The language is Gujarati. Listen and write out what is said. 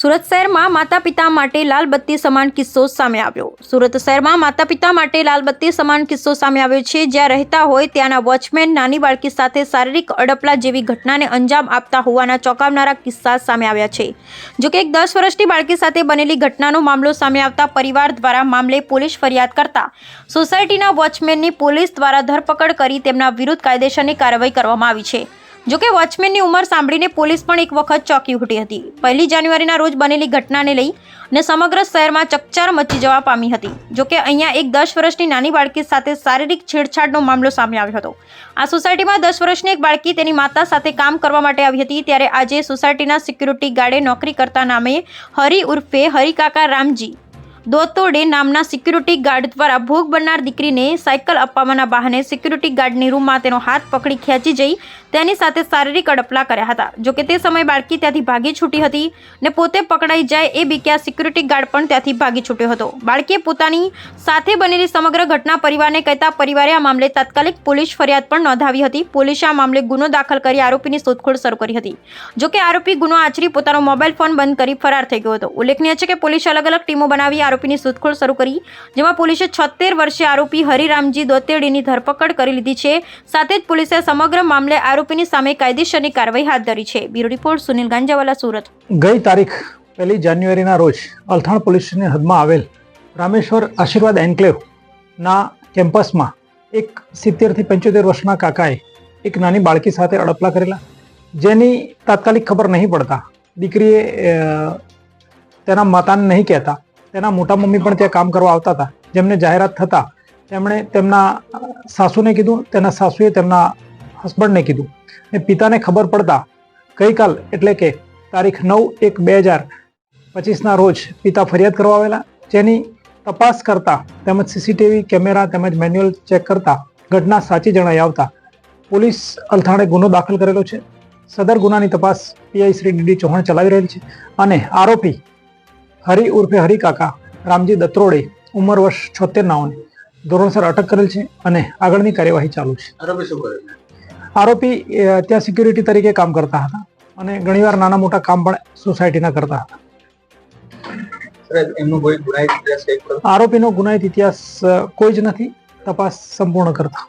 સુરત શહેરમાં માતા પિતા માટે લાલ બત્તી સમાન કિસ્સો સામે આવ્યો. સુરત શહેરમાં માતા પિતા માટે લાલ બત્તી સમાન કિસ્સો સામે આવ્યો છે. જ્યાં રહેતા હોય ત્યાંના વોચમેન, નાની બાળકી સાથે શારીરિક અડપલા જેવી ઘટનાને અંજામ આપતા હોવાના ચોંકાવનારા કિસ્સા સામે આવ્યા છે. જોકે એક દસ વર્ષની બાળકી સાથે બનેલી ઘટનાનો મામલો સામે આવતા પરિવાર દ્વારા મામલે પોલીસ ફરિયાદ કરતા સોસાયટીના વોચમેનની પોલીસ દ્વારા ધરપકડ કરી તેમના વિરુદ્ધ કાયદેસરની કાર્યવાહી કરવામાં આવી છે. જોકે વોચમેનની ઉંમર સાંભળીને પોલીસ પણ એક વખત ચોંકી ઉઠી હતી. પહેલી જાન્યુઆરીના રોજ બનેલી ઘટનાને લઈ ને સમગ્ર શહેરમાં ચકચાર મચી જવા પામી હતી. જોકે અહીંયા એક દસ વર્ષની નાની બાળકી સાથે શારીરિક છેડછાડનો મામલો સામે આવ્યો હતો. આ સોસાયટીમાં દસ વર્ષની એક બાળકી તેની માતા સાથે કામ કરવા માટે આવી હતી ત્યારે આજે સોસાયટીના સિક્યુરિટી ગાર્ડે નોકરી કરતા નામે હરિ ઉર્ફે હરિકાકા રામજી દોતોડે નામના સિક્યુરિટી ગાર્ડ દ્વારા ભોગ બનનાર દીકરીને સાયકલ અપાવવાના બહાને સિક્યુરિટી ગાર્ડની રૂમમાં તેનો હાથ પકડી ખેંચી જઈ તેની સાથે શારીરિક અડપલા કર્યા હતા. જોકે તે સમયે બાળકી ત્યાંથી ભાગી છૂટી હતી ને પોતે પકડાઈ જાય એ બીક્યા સિક્યુરિટી ગાર્ડ પણ ત્યાંથી ભાગી છૂટ્યો હતો. બાળકીએ પોતાની સાથે બનેલી સમગ્ર ઘટના પરિવારને કહેતા પરિવારે આ મામલે તાત્કાલિક પોલીસ ફરિયાદ પણ નોંધાવી હતી. પોલીસે આ મામલે ગુનો દાખલ કરી આરોપીની શોધખોળ શરૂ કરી હતી. જોકે આરોપી ગુનો આચરી પોતાનો મોબાઈલ ફોન બંધ કરી ફરાર થઈ ગયો હતો. ઉલ્લેખનીય છે કે પોલીસે અલગ અલગ ટીમો બનાવી આરોપીની શોધખોળ શરૂ કરી, જેમાં પોલીસે છોતેર વર્ષે આરોપી હરિરામજી દોતેડીની ધરપકડ કરી લીધી છે. સાથે જ પોલીસે સમગ્ર મામલે આરોપીની સામે કાયદેસરની કાર્યવાહી હાથ ધરી છે. Bureau report, Sunil Ganjawala, Surat. ગઈ તારીખ પહેલી જાન્યુઆરીના રોજ અલથાણ પોલીસની હદમાં આવેલ રામેશ્વર આશીર્વાદ એન્કલેવના કેમ્પસમાં એક સિત્તેરથી પંચોતેર વર્ષના કાકાએ એક નાની બાળકી સાથે અડપલા કરેલા, જેની તાત્કાલિક ખબર નહીં પડતા દીકરીએ તેના માતાને નહીં કહેતા તેના મોટા મમ્મી પણ ત્યાં કામ કરવા આવતા હતા. જેમને જાહેરાત થતા તેમણે તેમના સાસુને કીધું, તેના સાસુએ તેમના હસબન્ડને કીધું. ને પિતાને ખબર પડતા ગઈકાલ એટલે કે તારીખ નવ એક બે હજાર પચીસના રોજ પિતા ફરિયાદ કરવા આવેલા. જેની તપાસ કરતા તેમજ સીસીટીવી કેમેરા તેમજ મેન્યુઅલ ચેક કરતા ઘટના સાચી જણાઈ આવતા પોલીસ અલથાણે ગુનો દાખલ કરેલો છે. સદર ગુનાની તપાસ પીઆઈ શ્રી ડીડી ચૌહાણ ચલાવી રહેલ છે અને આરોપી હરિ ઉર્ફે હરિકાકા રામજી દત્રોડે ઉંમર વર્ષ છોતેર નાઓને ધોરણસર અટક કરેલ છે અને આગળની કાર્યવાહી ચાલુ છે. આરોપી ત્યાં સિક્યુરિટી તરીકે કામ કરતા હતા અને ઘણીવાર નાના મોટા કામ પણ સોસાયટીના કરતા હતા? આરોપીનો ગુનાહિત ઇતિહાસ કોઈ જ નથી તપાસ સંપૂર્ણ કરતા.